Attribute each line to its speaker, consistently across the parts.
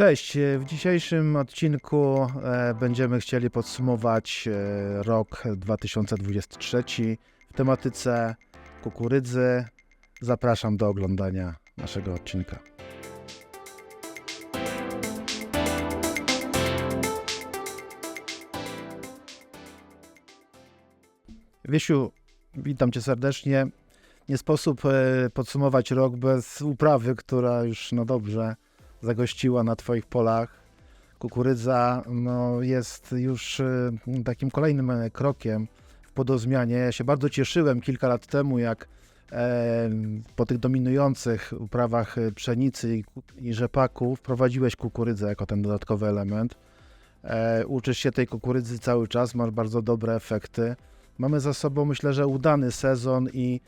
Speaker 1: Cześć, w dzisiejszym odcinku e, będziemy chcieli podsumować e, rok 2023 w tematyce kukurydzy. Zapraszam do oglądania naszego odcinka. Wiesiu, witam cię serdecznie. Nie sposób e, podsumować rok bez uprawy, która już no dobrze zagościła na Twoich polach. Kukurydza no, jest już y, takim kolejnym e, krokiem w podozmianie. Ja się bardzo cieszyłem kilka lat temu, jak e, po tych dominujących uprawach e, pszenicy i, rzepaku wprowadziłeś kukurydzę jako ten dodatkowy element. E, uczysz się tej kukurydzy cały czas, masz bardzo dobre efekty. Mamy za sobą, myślę, że udany sezon i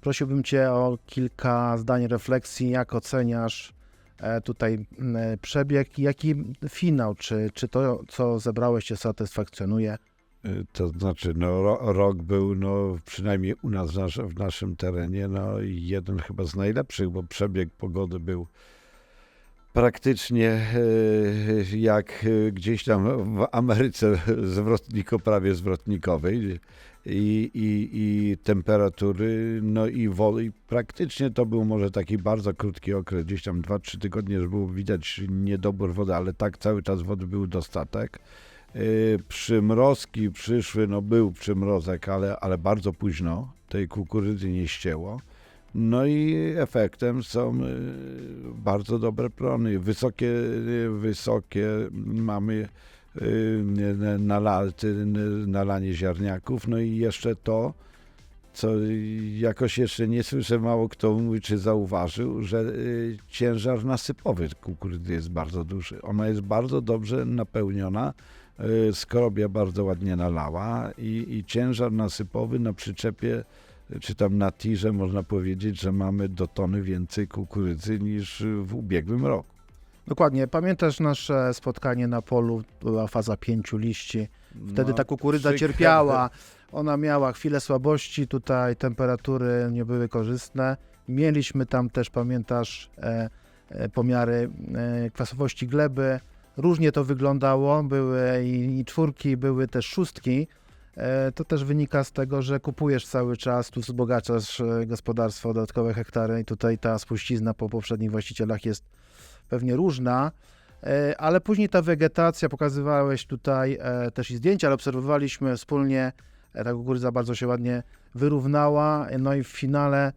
Speaker 1: prosiłbym Cię o kilka zdań refleksji, jak oceniasz tutaj e, przebieg, jaki finał, czy, czy to, co zebrałeś, cię satysfakcjonuje?
Speaker 2: Y, to znaczy, no, ro, rok był, no, przynajmniej u nas w, naszym terenie, no, jeden chyba z najlepszych, bo przebieg pogody był praktycznie e, jak gdzieś tam w Ameryce zwrotniko, prawie zwrotnikowej i, i, i temperatury, no i wody. Praktycznie to był może taki bardzo krótki okres, gdzieś tam 2-3 tygodnie, że było widać niedobór wody, ale tak cały czas wody był dostatek. Yy, przymrozki przyszły, no był przymrozek, ale, ale bardzo późno tej kukurydzy nie ścięło. No i efektem są yy, bardzo dobre plony. Wysokie, wysokie mamy Y, nalanie ziarniaków. No i jeszcze to, co jakoś jeszcze nie słyszę, mało kto mówi, czy zauważył, że y, ciężar nasypowy kukurydzy jest bardzo duży. Ona jest bardzo dobrze napełniona, y, skorobia bardzo ładnie nalała i, i ciężar nasypowy na przyczepie czy tam na tirze można powiedzieć, że mamy do tony więcej kukurydzy niż w ubiegłym roku.
Speaker 1: Dokładnie. Pamiętasz nasze spotkanie na polu, była faza pięciu liści. Wtedy
Speaker 2: No,
Speaker 1: ta kukurydza cierpiała. Ona miała chwilę słabości, tutaj temperatury nie były korzystne. Mieliśmy tam też, pamiętasz, e, e, pomiary e, kwasowości gleby. Różnie to wyglądało. Były i, i czwórki, były też szóstki. E, to też wynika z tego, że kupujesz cały czas, tu wzbogacasz e, gospodarstwo o dodatkowe hektary i tutaj ta spuścizna po poprzednich właścicielach jest pewnie różna, e, ale później ta wegetacja, pokazywałeś tutaj e, też i zdjęcia, ale obserwowaliśmy wspólnie, e, ta kukurydza bardzo się ładnie wyrównała, no i w finale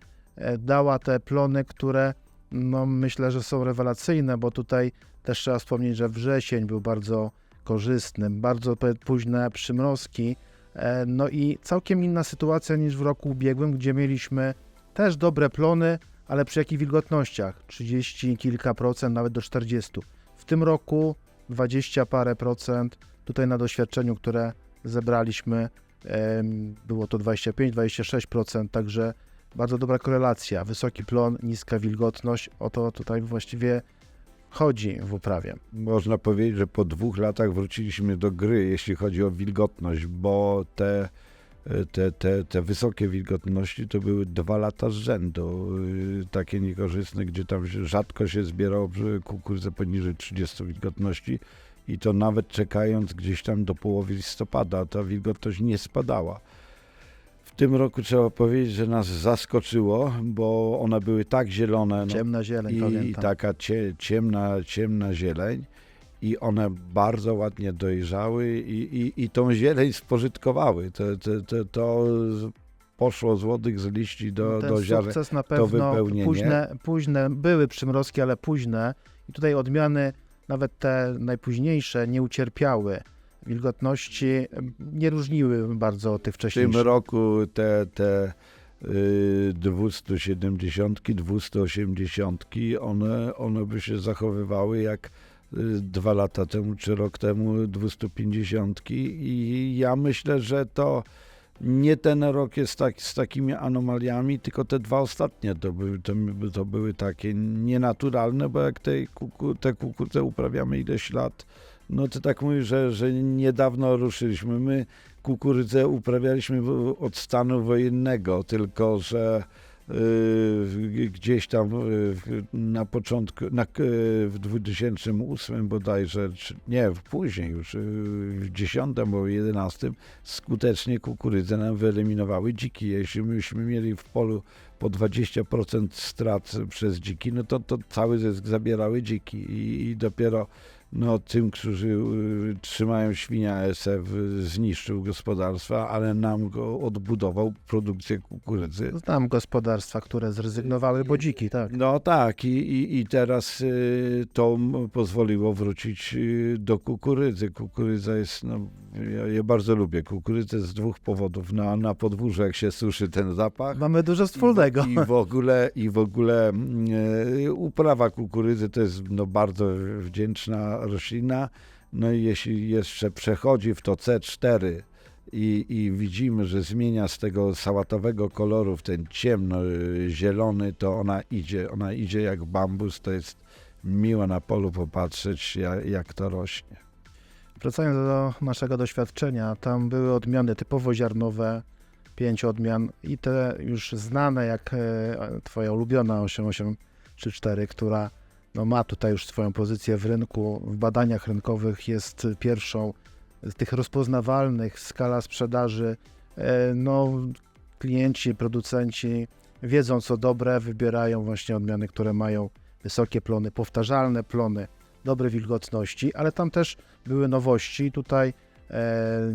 Speaker 1: dała te plony, które no myślę, że są rewelacyjne, bo tutaj też trzeba wspomnieć, że wrzesień był bardzo korzystny, bardzo późne przymrozki, no i całkiem inna sytuacja niż w roku ubiegłym, gdzie mieliśmy też dobre plony, ale przy jakich wilgotnościach? 30 kilka procent, nawet do 40. W tym roku 20 parę procent. Tutaj na doświadczeniu, które zebraliśmy, było to 25-26%, także bardzo dobra korelacja. Wysoki plon, niska wilgotność. O to tutaj właściwie chodzi w uprawie.
Speaker 2: Można powiedzieć, że po dwóch latach wróciliśmy do gry, jeśli chodzi o wilgotność, bo te te, te, te wysokie wilgotności to były dwa lata z rzędu, y, takie niekorzystne, gdzie tam rzadko się zbierało kukurydzę poniżej 30 wilgotności i to nawet czekając gdzieś tam do połowy listopada, ta wilgotność nie spadała. W tym roku trzeba powiedzieć, że nas zaskoczyło, bo one były tak zielone.
Speaker 1: No, ciemna zieleń,
Speaker 2: i,
Speaker 1: pamiętam.
Speaker 2: taka cie, ciemna, ciemna zieleń i one bardzo ładnie dojrzały i, i, i tą zieleń spożytkowały. To, to, to, to poszło z łodych z liści do,
Speaker 1: Ten
Speaker 2: do ziaren,
Speaker 1: sukces na
Speaker 2: to
Speaker 1: pewno
Speaker 2: wypełnienie.
Speaker 1: późne, późne, były przymrozki, ale późne i tutaj odmiany, nawet te najpóźniejsze, nie ucierpiały wilgotności, nie różniły bardzo od tych
Speaker 2: W
Speaker 1: wcześniejszych.
Speaker 2: tym roku te, te y, 270, 280, one, one by się zachowywały jak dwa lata temu czy rok temu 250 i ja myślę, że to nie ten rok jest tak, z takimi anomaliami, tylko te dwa ostatnie to były, to, to były takie nienaturalne, bo jak te, kuku, te kukurydze uprawiamy ileś lat, no to tak mówię, że, że niedawno ruszyliśmy. My kukurydzę uprawialiśmy od stanu wojennego, tylko że gdzieś tam y, na początku, na, y, w 2008 bodajże, czy, nie, później już, y, w 10 albo 11 skutecznie kukurydzę nam wyeliminowały dziki. Jeśli myśmy mieli w polu po 20% strat przez dziki, no to, to cały zysk zabierały dziki i, i dopiero no, tym, którzy y, trzymają świnia ASF zniszczył gospodarstwa, ale nam go odbudował produkcję kukurydzy.
Speaker 1: Znam gospodarstwa, które zrezygnowały, bo dziki, tak.
Speaker 2: No tak, i, i, i teraz y, to pozwoliło wrócić y, do kukurydzy. Kukurydza jest, no, ja, ja bardzo lubię kukurydzę z dwóch powodów. Na, na podwórzu, jak się suszy ten zapach.
Speaker 1: Mamy dużo wspólnego.
Speaker 2: I w ogóle, i w ogóle mm, e, uprawa kukurydzy to jest no, bardzo wdzięczna roślina. No i jeśli jeszcze przechodzi w to C4 i, i widzimy, że zmienia z tego sałatowego koloru w ten ciemno-zielony, to ona idzie, ona idzie jak bambus, to jest miło na polu popatrzeć, jak, jak to rośnie.
Speaker 1: Wracając do naszego doświadczenia, tam były odmiany typowo ziarnowe, pięć odmian i te już znane, jak e, twoja ulubiona 8834, która no, ma tutaj już swoją pozycję w rynku, w badaniach rynkowych jest pierwszą z tych rozpoznawalnych, skala sprzedaży, e, no klienci, producenci wiedzą co dobre, wybierają właśnie odmiany, które mają wysokie plony, powtarzalne plony, dobre wilgotności, ale tam też były nowości. Tutaj e,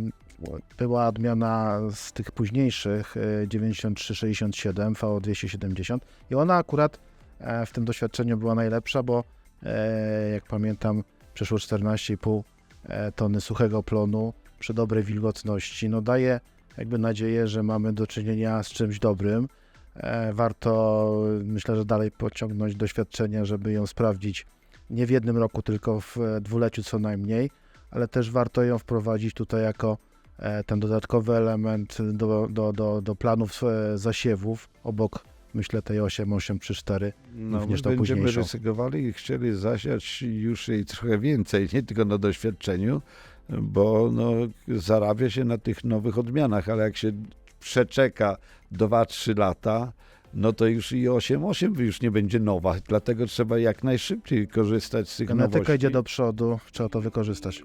Speaker 1: była odmiana z tych późniejszych e, 9367 VO270 i ona akurat e, w tym doświadczeniu była najlepsza, bo e, jak pamiętam przeszło 14,5 e, tony suchego plonu przy dobrej wilgotności. No daje jakby nadzieję, że mamy do czynienia z czymś dobrym. E, Warto myślę, że dalej pociągnąć doświadczenia, żeby ją sprawdzić nie w jednym roku, tylko w e, dwuleciu co najmniej, ale też warto ją wprowadzić tutaj jako e, ten dodatkowy element do, do, do, do planów e, zasiewów obok, myślę, tej 8834.
Speaker 2: No,
Speaker 1: Również tą
Speaker 2: będziemy
Speaker 1: późniejszą.
Speaker 2: ryzykowali i chcieli zasiać już jej trochę więcej, nie tylko na doświadczeniu, bo no, zarabia się na tych nowych odmianach, ale jak się przeczeka 2-3 lata, no to już i 8.8 już nie będzie nowa, dlatego trzeba jak najszybciej korzystać z tych
Speaker 1: Genetyka
Speaker 2: nowości.
Speaker 1: idzie do przodu, trzeba to wykorzystać.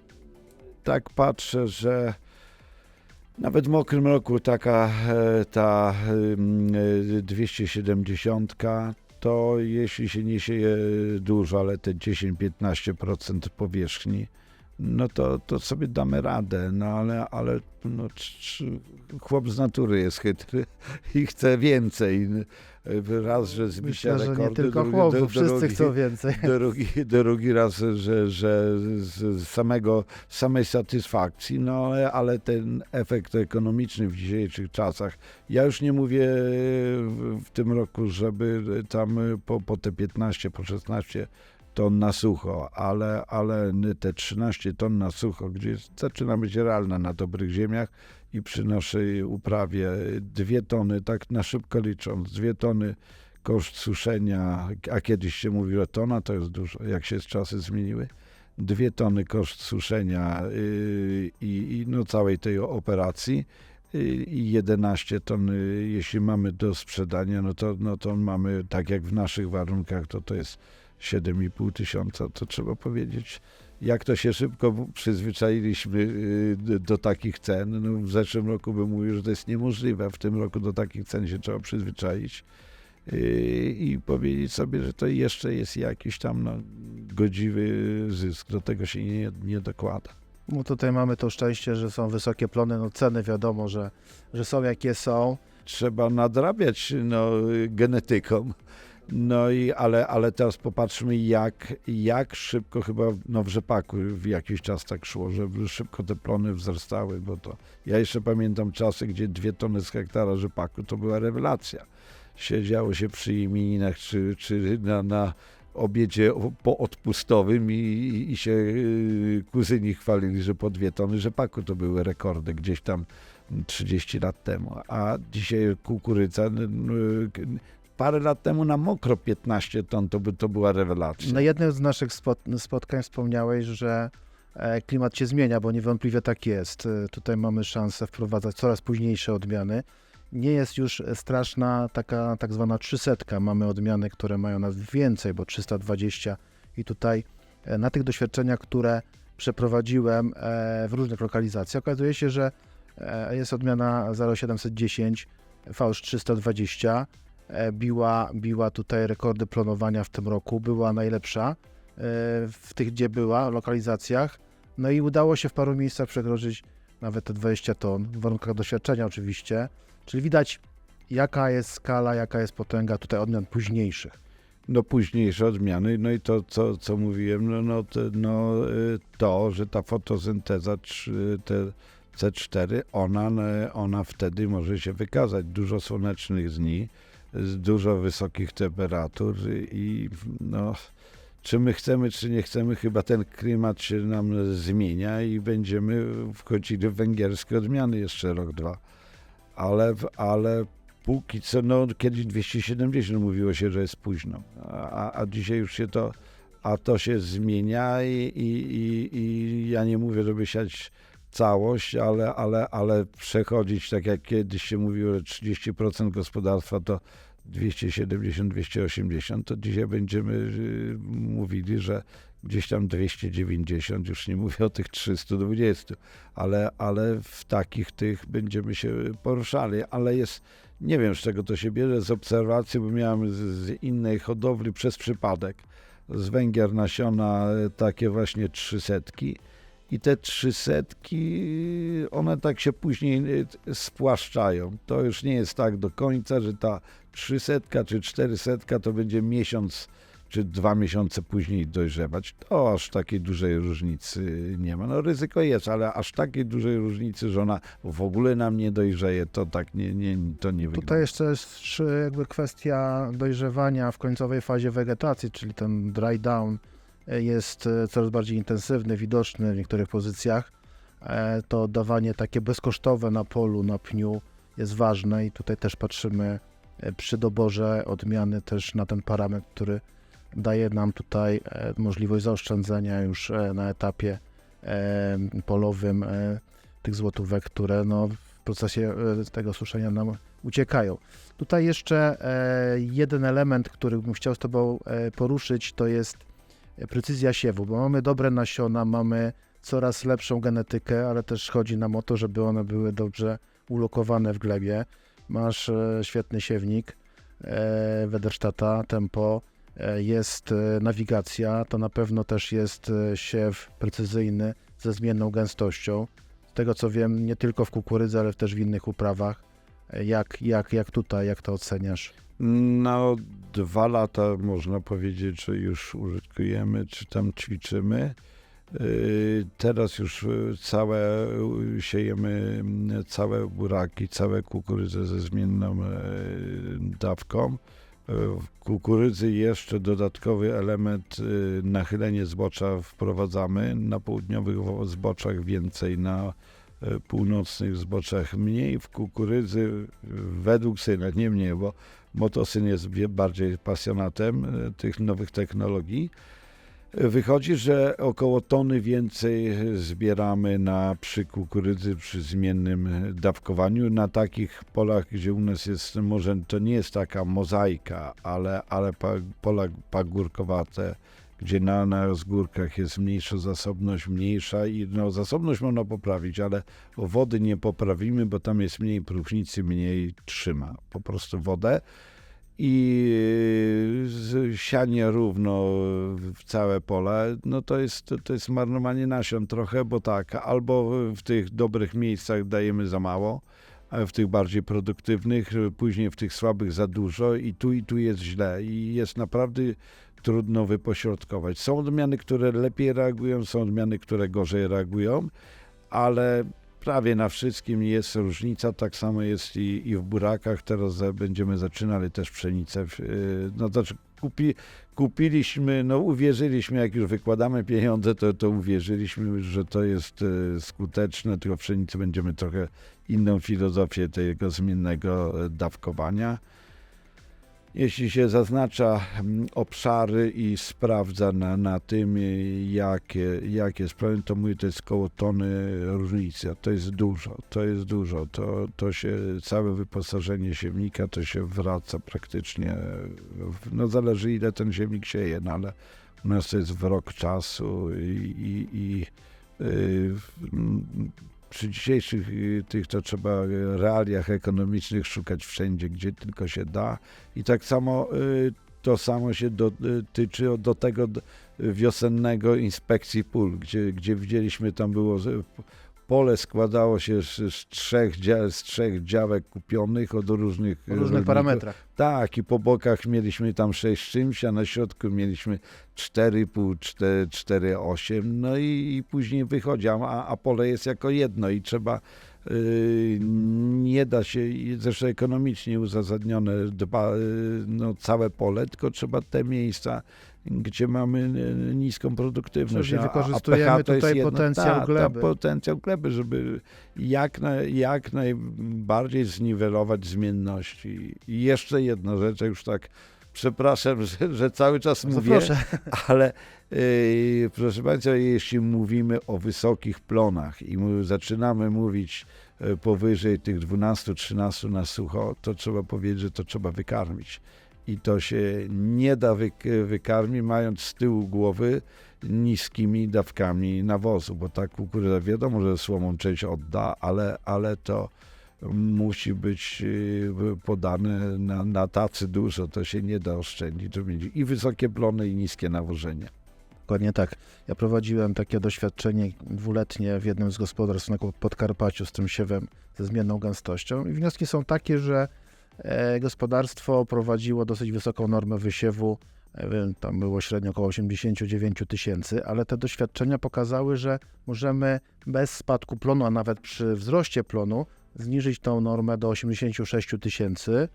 Speaker 2: tak patrzę, że nawet w mokrym roku taka e, ta ym, e, 270 to jeśli się nie sieje dużo, ale te 10-15% powierzchni, no to, to sobie damy radę, no ale, ale no, chłop z natury jest chytry i chce więcej. Raz, że zbicia
Speaker 1: Myślę, że nie
Speaker 2: rekordy,
Speaker 1: tylko
Speaker 2: drugi-
Speaker 1: chłopów,
Speaker 2: do-
Speaker 1: wszyscy
Speaker 2: drugi-
Speaker 1: chcą więcej.
Speaker 2: drugi, drugi raz, że, że z samego, samej satysfakcji, no ale, ale ten efekt ekonomiczny w dzisiejszych czasach, ja już nie mówię w, w tym roku, żeby tam po, po te 15, po 16 ton na sucho, ale, ale te 13 ton na sucho, gdzie zaczyna być realne na dobrych ziemiach i przy naszej uprawie dwie tony, tak na szybko licząc, dwie tony koszt suszenia, a kiedyś się mówiło tona, to jest dużo, jak się czasy zmieniły. Dwie tony koszt suszenia yy, i, i no całej tej operacji yy, i 11 ton, yy, jeśli mamy do sprzedania, no to, no to mamy, tak jak w naszych warunkach, to to jest 7,5 tysiąca, to trzeba powiedzieć, jak to się szybko przyzwyczailiśmy yy, do, takich cen. No, w zeszłym roku bym mówił, że to jest niemożliwe, w tym roku do takich cen się trzeba przyzwyczaić yy, i powiedzieć sobie, że to jeszcze jest jakiś tam no, godziwy zysk. Do tego się nie, nie dokłada.
Speaker 1: No tutaj mamy to szczęście, że są wysokie plony, no ceny wiadomo, że, że są jakie są.
Speaker 2: Trzeba nadrabiać no, genetyką. No i ale, ale teraz popatrzmy, jak, jak szybko chyba no, w rzepaku w jakiś czas tak szło, że szybko te plony wzrastały, bo to ja jeszcze pamiętam czasy, gdzie dwie tony z hektara rzepaku to była rewelacja. Siedziało się przy imieninach czy, czy na, na obiedzie poodpustowym i, i, się y, kuzyni chwalili, że po dwie tony rzepaku to były rekordy gdzieś tam 30 lat temu, a dzisiaj kukurydza parę lat temu na mokro 15 ton to, by, to była rewelacja.
Speaker 1: Na jednym z naszych spot, spotkań wspomniałeś, że e, klimat się zmienia, bo niewątpliwie tak jest. Tutaj mamy szansę wprowadzać coraz późniejsze odmiany nie jest już straszna taka tak zwana trzysetka. Mamy odmiany, które mają nawet więcej, bo 320 i tutaj e, na tych doświadczeniach, które przeprowadziłem e, w różnych lokalizacjach, okazuje się, że jest odmiana 0710 VS 320 e, biła, biła tutaj rekordy plonowania w tym roku, była najlepsza e, w tych, gdzie była, lokalizacjach. No i udało się w paru miejscach przekroczyć nawet te 20 ton, w warunkach doświadczenia oczywiście. Czyli widać, jaka jest skala, jaka jest potęga tutaj odmian późniejszych.
Speaker 2: no późniejsze odmiany, no i to, co, co mówiłem, no, no, to, no, y, to, że ta fotosynteza trzy- te C4, ona, ona wtedy może się wykazać. Dużo słonecznych dni, dużo wysokich temperatur i no, czy my chcemy, czy nie chcemy, chyba ten klimat się nam zmienia i będziemy wchodzili w węgierskie odmiany jeszcze rok, dwa. Ale, ale póki co, no kiedyś 270 mówiło się, że jest późno, a, a dzisiaj już się to, a to się zmienia i, i, i, i ja nie mówię, żeby siać całość, ale, ale, ale przechodzić, tak jak kiedyś się mówiło, że 30% gospodarstwa to 270-280, to dzisiaj będziemy y, mówili, że gdzieś tam 290, już nie mówię o tych 320, ale, ale w takich tych będziemy się poruszali, ale jest, nie wiem z czego to się bierze, z obserwacji, bo miałem z, z innej hodowli przez przypadek, z Węgier nasiona e, takie właśnie trzysetki i te trzysetki, one tak się później e, spłaszczają. To już nie jest tak do końca, że ta trzysetka czy czterysetka to będzie miesiąc czy dwa miesiące później dojrzewać. To aż takiej dużej różnicy nie ma. No ryzyko jest, ale aż takiej dużej różnicy, że ona w ogóle nam nie dojrzeje, to tak nie, nie, to nie wygląda.
Speaker 1: Tutaj jeszcze jest jakby kwestia dojrzewania w końcowej fazie wegetacji, czyli ten dry down jest e, coraz bardziej intensywny, widoczny w niektórych pozycjach. E, To dawanie takie bezkosztowe na polu, na pniu jest ważne i tutaj też patrzymy e, przy doborze odmiany też na ten parametr, który daje nam tutaj możliwość zaoszczędzenia już na etapie polowym tych złotówek, które no, w procesie tego suszenia nam uciekają. Tutaj jeszcze jeden element, który bym chciał z Tobą poruszyć, to jest precyzja siewu, bo mamy dobre nasiona, mamy coraz lepszą genetykę, ale też chodzi nam o to, żeby one były dobrze ulokowane w glebie. Masz e, świetny siewnik e, Wederstata, tempo, e, jest nawigacja, to na pewno też jest siew precyzyjny ze zmienną gęstością. Z tego co wiem, nie tylko w kukurydzy, ale też w innych uprawach. Jak, jak, jak tutaj, jak to oceniasz?
Speaker 2: No, dwa lata można powiedzieć, że już użytkujemy, czy tam ćwiczymy. Yy, Teraz już yy, całe yy, siejemy mm, całe buraki, całe kukurydzę ze zmienną dawką. W kukurydzy jeszcze dodatkowy element nachylenie zbocza wprowadzamy. Na południowych zboczach więcej, na północnych zboczach mniej. W kukurydzy według syna, nie mnie, bo Motosyn jest bardziej pasjonatem e, tych nowych technologii. Wychodzi, że około tony więcej zbieramy na przy kukurydzy, przy zmiennym dawkowaniu. Na takich polach, gdzie u nas jest, może to nie jest taka mozaika, ale, ale pa, pola pagórkowate, gdzie na, na rozgórkach jest mniejsza zasobność, mniejsza i no, zasobność można poprawić, ale wody nie poprawimy, bo tam jest mniej próchnicy, mniej trzyma. Po prostu wodę i sianie równo w całe pole, no to jest, to jest marnowanie nasion trochę, bo tak, albo w tych dobrych miejscach dajemy za mało, a w tych bardziej produktywnych, później w tych słabych za dużo i tu i tu jest źle. I jest naprawdę trudno wypośrodkować. Są odmiany, które lepiej reagują, są odmiany, które gorzej reagują, ale prawie na wszystkim jest różnica, tak samo jest i, i w burakach. Teraz będziemy zaczynali też pszenicę. yy, No znaczy kupi, kupiliśmy, no uwierzyliśmy, jak już wykładamy pieniądze, to, to uwierzyliśmy, że to jest e, skuteczne, tylko pszenicy będziemy trochę inną filozofię tego zmiennego e, dawkowania. Jeśli się zaznacza mm, obszary i sprawdza na, na tym, y, jakie, jakie sprawy, to mówię, to jest koło tony różnicy, to jest dużo, to jest dużo, to, to się, całe wyposażenie siewnika to się wraca praktycznie, no zależy ile ten siewnik sieje, no ale u nas to jest w rok czasu i, i, i y, mm, przy dzisiejszych y, tych to trzeba y, realiach ekonomicznych szukać wszędzie, gdzie tylko się da. I tak samo y, to samo się dotyczy do tego wiosennego inspekcji pól, gdzie, gdzie widzieliśmy tam było pole składało się z, z, trzech, dzia- z trzech działek kupionych od różnych
Speaker 1: W różnych
Speaker 2: rolników.
Speaker 1: parametrach.
Speaker 2: Tak, i po bokach mieliśmy tam 6 czymś, a na środku mieliśmy 4,5, 4, 4,8, no i, i później wychodzi, a, a pole jest jako jedno i trzeba, yy, nie da się, zresztą ekonomicznie uzasadnione dba, yy, no, całe pole, tylko trzeba te miejsca, gdzie mamy yy, niską produktywność.
Speaker 1: Czyli
Speaker 2: a- a
Speaker 1: wykorzystujemy
Speaker 2: pH to jest
Speaker 1: tutaj
Speaker 2: jedno-
Speaker 1: potencjał
Speaker 2: tak,
Speaker 1: gleby.
Speaker 2: Tak, potencjał gleby, żeby jak, na, jak najbardziej zniwelować zmienności. I jeszcze jedna rzecz, już tak przepraszam, że, że cały czas
Speaker 1: Bardzo
Speaker 2: mówię,
Speaker 1: proszę.
Speaker 2: ale yy, proszę Państwa, jeśli mówimy o wysokich plonach i mu- zaczynamy mówić e, powyżej tych 12-13 na sucho, to trzeba powiedzieć, że to trzeba wykarmić. I to się nie da wyk- wykarmić, mając z tyłu głowy niskimi dawkami nawozu, bo ta kukurydza wiadomo, że słomą część odda, ale, ale to musi być yy, podane na, na tacy dużo, to się nie da oszczędzić. I wysokie plony, i niskie nawożenie.
Speaker 1: Dokładnie tak. Ja prowadziłem takie doświadczenie dwuletnie w jednym z gospodarstw na Podkarpaciu z tym siewem ze zmienną gęstością i wnioski są takie, że gospodarstwo prowadziło dosyć wysoką normę wysiewu, e, tam było średnio około 89 tysięcy, ale te doświadczenia pokazały, że możemy bez spadku plonu, a nawet przy wzroście plonu, zniżyć tą normę do 86 tysięcy.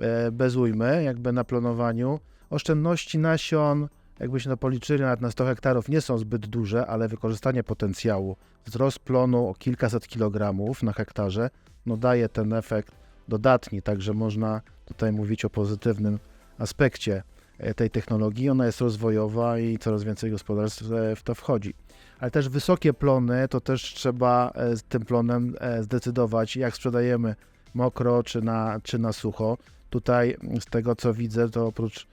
Speaker 1: E, bez ujmy, jakby na plonowaniu. Oszczędności nasion, jakbyśmy to policzyli, nawet na 100 hektarów nie są zbyt duże, ale wykorzystanie potencjału, wzrost plonu o kilkaset kilogramów na hektarze, no daje ten efekt dodatni, także można tutaj mówić o pozytywnym aspekcie e, tej technologii. Ona jest rozwojowa i coraz więcej gospodarstw e, w to wchodzi. Ale też wysokie plony, to też trzeba e, z tym plonem zdecydować, jak sprzedajemy mokro czy na, czy na sucho. Tutaj z tego co widzę, to oprócz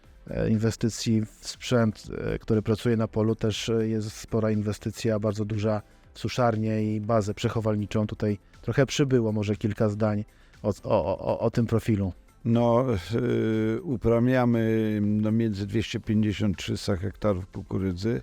Speaker 1: inwestycji w sprzęt, który pracuje na polu, też jest spora inwestycja, bardzo duża w suszarnię i bazę przechowalniczą. Tutaj trochę przybyło, może kilka zdań o, o, o, o tym profilu.
Speaker 2: No, yy, uprawiamy no, między 250-300 hektarów kukurydzy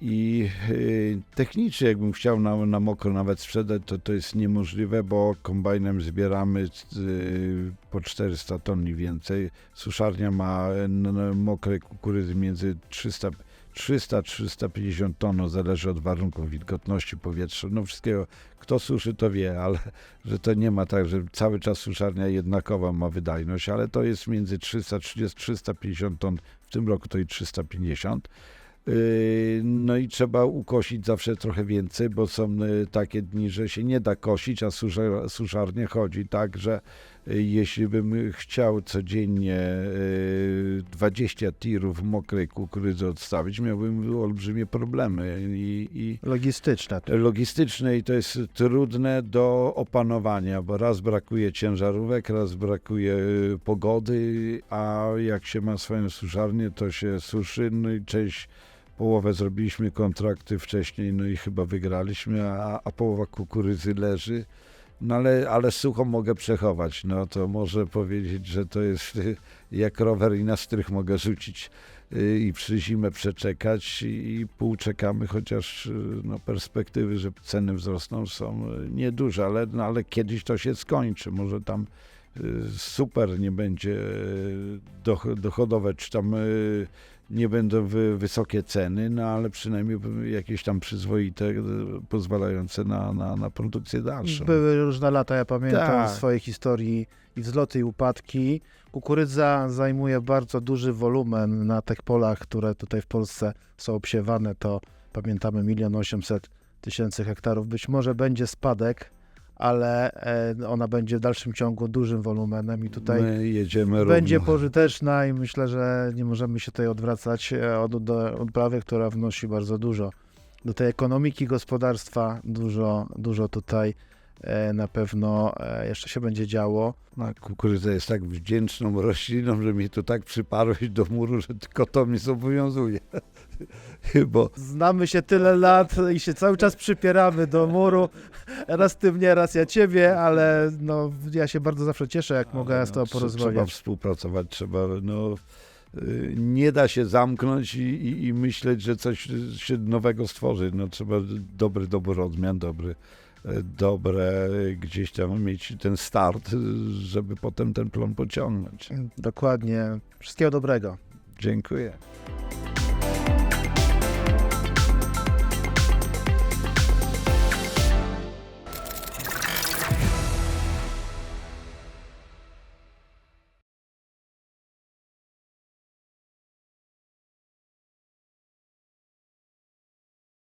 Speaker 2: i yy, technicznie jakbym chciał na, na mokro nawet sprzedać, to to jest niemożliwe, bo kombajnem zbieramy yy, po 400 ton i więcej. Suszarnia ma no, mokrej kukurydzy między 300 300-350 ton, no, zależy od warunków wilgotności powietrza, no wszystkiego. Kto suszy, to wie, ale że to nie ma tak, że cały czas suszarnia jednakowa ma wydajność, ale to jest między 330-350 ton, w tym roku to i 350. Yy, No i trzeba ukosić zawsze trochę więcej, bo są yy, takie dni, że się nie da kosić, a susza- suszarnie chodzi tak, że jeśli bym chciał codziennie yy, 20 tirów mokrej kukurydzy odstawić, miałbym olbrzymie problemy i, i
Speaker 1: Logistyczne.
Speaker 2: logistyczne i to jest trudne do opanowania, bo raz brakuje ciężarówek, raz brakuje y, pogody, a jak się ma swoją suszarnię, to się suszy, no i część, połowę zrobiliśmy kontrakty wcześniej, no i chyba wygraliśmy, a, a połowa kukurydzy leży. No ale, ale sucho mogę przechować, no to może powiedzieć, że to jest y, jak rower i na strych mogę rzucić y, i przy zimę przeczekać i pół czekamy, chociaż y, no, perspektywy, że ceny wzrosną są nieduże, ale, no, ale kiedyś to się skończy. Może tam super nie będzie doch- dochodowe, czy tam nie będą wy, wysokie ceny, no ale przynajmniej jakieś tam przyzwoite, y, pozwalające na, na, na produkcję dalszą.
Speaker 1: Były różne lata, ja pamiętam
Speaker 2: Tak.
Speaker 1: swojej historii i wzloty i upadki. Kukurydza zajmuje bardzo duży wolumen na tych polach, które tutaj w Polsce są obsiewane, to pamiętamy milion osiemset tysięcy hektarów. Być może będzie spadek, ale e, ona będzie w dalszym ciągu dużym wolumenem i tutaj będzie
Speaker 2: równo.
Speaker 1: pożyteczna i myślę, że nie możemy się tutaj odwracać e, od, odprawy, która wnosi bardzo dużo do tej ekonomiki gospodarstwa, dużo, dużo tutaj e, na pewno jeszcze się będzie działo.
Speaker 2: No, kukurydza jest tak wdzięczną rośliną, że mnie tu tak przyparłeś do muru, że tylko to mnie zobowiązuje. Bo
Speaker 1: Znamy się tyle lat i się cały czas przypieramy do muru. Raz ty mnie, raz ja ciebie, ale no, ja się bardzo zawsze cieszę, jak mogę z tobą
Speaker 2: no, trze- Trzeba
Speaker 1: porozmawiać.
Speaker 2: współpracować, trzeba, no, y, nie da się zamknąć i, i, i myśleć, że coś się nowego stworzy. No, trzeba dobry dobór odmian, dobry, e, dobre gdzieś tam mieć ten start, żeby potem ten plon pociągnąć.
Speaker 1: Dokładnie. Wszystkiego dobrego.
Speaker 2: Dziękuję.